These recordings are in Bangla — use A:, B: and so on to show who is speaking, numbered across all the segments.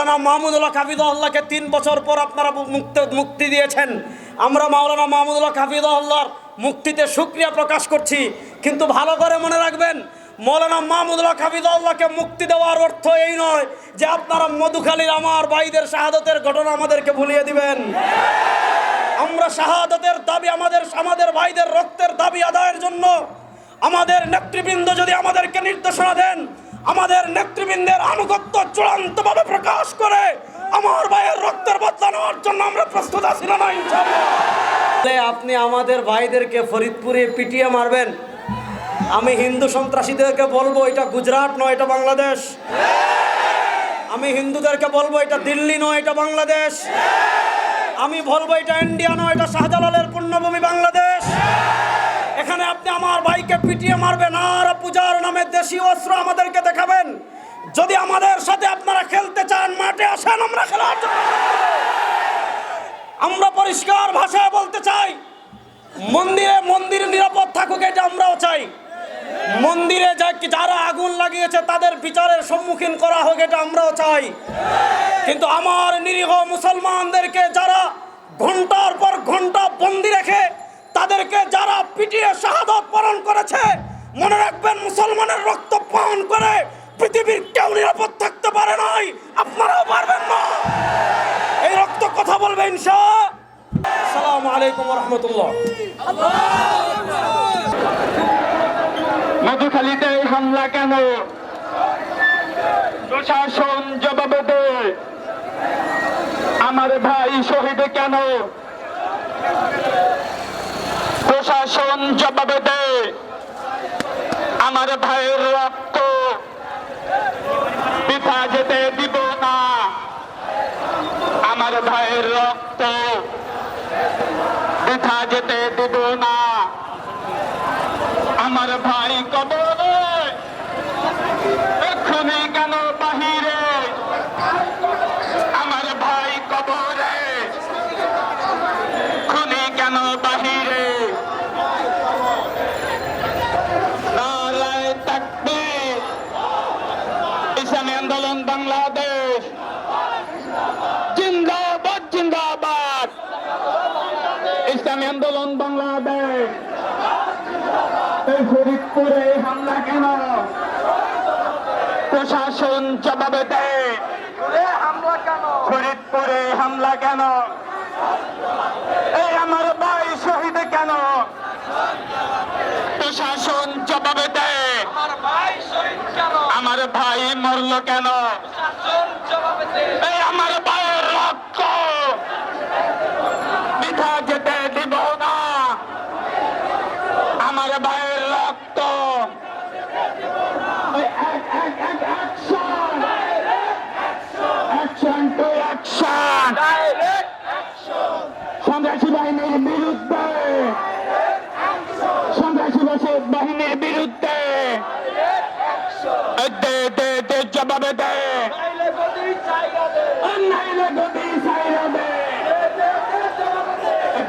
A: মাওলানা মাহমুদুল্লাহ কাবিদুল্লাহকে তিন বছর পর আপনারা মুক্তি মুক্তি দিয়েছেন। আমরা মাওলানা মাহমুদুল্লাহ কাবিদুল্লাহর মুক্তিতে সুক্রিয়া প্রকাশ করছি। কিন্তু ভালো করে মনে রাখবেন মৌলানা মাহমুদুল্লাহ কাবিদুল্লাহকে মুক্তি দেওয়ার অর্থ এই নয় যে আপনারা মধুখালীর আমার ভাইদের শাহাদতের ঘটনা আমাদেরকে ভুলিয়ে দিবেন। আমরা শাহাদতের দাবি আমাদের আমাদের ভাইদের রক্তের দাবি আদায়ের জন্য আমাদের নেতৃবৃন্দ যদি আমাদেরকে নির্দেশনা দেন আমাদের নেতৃবৃন্দের আনুগত্য চূড়ান্তভাবে প্রকাশ করে আমার ভাইয়ের রক্তের বদলা নেওয়ার জন্য আমরা প্রস্তুত আছি না আপনি আমাদের ভাইদেরকে ফরিদপুরে পিটিয়ে মারবেন। আমি হিন্দু সন্ত্রাসীদেরকে বলব, এটা গুজরাট নয়, এটা বাংলাদেশ। আমি হিন্দুদেরকে বলব, এটা দিল্লি নয়, এটা বাংলাদেশ। আমি বলব, এটা ইন্ডিয়া নয়, এটা শাহজালালের পূর্ণভূমি বাংলাদেশ। এখানে আপনি আমার ভাইকে পিটিয়ে মারবেন, আর পূজার নামে দেশি অস্ত্র আমাদেরকে দেখাবেন। যদি আমাদের সাথে আপনারা খেলতে চান, মাঠে আসেন, আমরা খেলার আমরা পরিষ্কার ভাষায় বলতে চাই, মন্দিরে মন্দির নিরাপদ থাকুক এটা আমরাও চাই। মন্দিরে যারা আগুন লাগিয়েছে, তাদের বিচারের সম্মুখীন করা হোক এটা আমরাও চাই। কিন্তু আমার নিরীহ মুসলমানদেরকে যারা ঘণ্টার পর ঘণ্টা বন্দি রেখে, তাদেরকে যারা পিটিয়ে শাহাদত পালন করেছে মনে রাখবেন, মুসলমানের রক্ত পান করে পৃথিবীর কেউ নিরাপদ থাকতে পারে নাই। আপনারাও পারবেন না। এই রক্ত কথা বলবে ইনশা। আসসালামু আলাইকুম রহমতুল্লাহ।
B: মধুখালীতে এই হামলা কেন? প্রশাসন জবাব দে। আমার ভাই শহীদ কেন? প্রশাসন জবাব দে। আমার ভাইয়ের রক্ত। পিঠা যেতে দিব না। আমার ভাইয়ের রক্ত। পিঠা যেতে দিব না। আমার ভাই কবরে। এক্ষুনি কেন বাহিরে আমার ভাই কবরে খুনি কেন বাহিরে নারায় তাকবীর ইসলামী আন্দোলন বাংলাদেশ জিন্দাবাদ। জিন্দাবাদ ইসলামী আন্দোলন বাংলাদেশ। এই ফরিদপুরে এই হামলা কেন? প্রশাসন জবাবে দেয় ফরিদপুরে হামলা কেন? এই আমার ভাই শহীদ কেন? প্রশাসন জবাবে দেয়
C: আমার ভাই শহীদ কেন
B: আমার ভাই মরল কেন? এই আমার ভাইয়ের রক্ত। বৃথা যেতে দিব না। আমার ভাইয়ের রক্ত। সন্ত্রাসী বাহিনীর বিরুদ্ধে দে দে দে জবাবে দে।
C: নাইলে গদি জায়গা দে।
B: অন্যায় গতি সাইরা দে।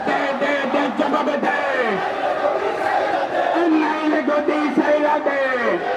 B: দে দে দে জবাব দে। অন্যায় গতি সাইরা দে।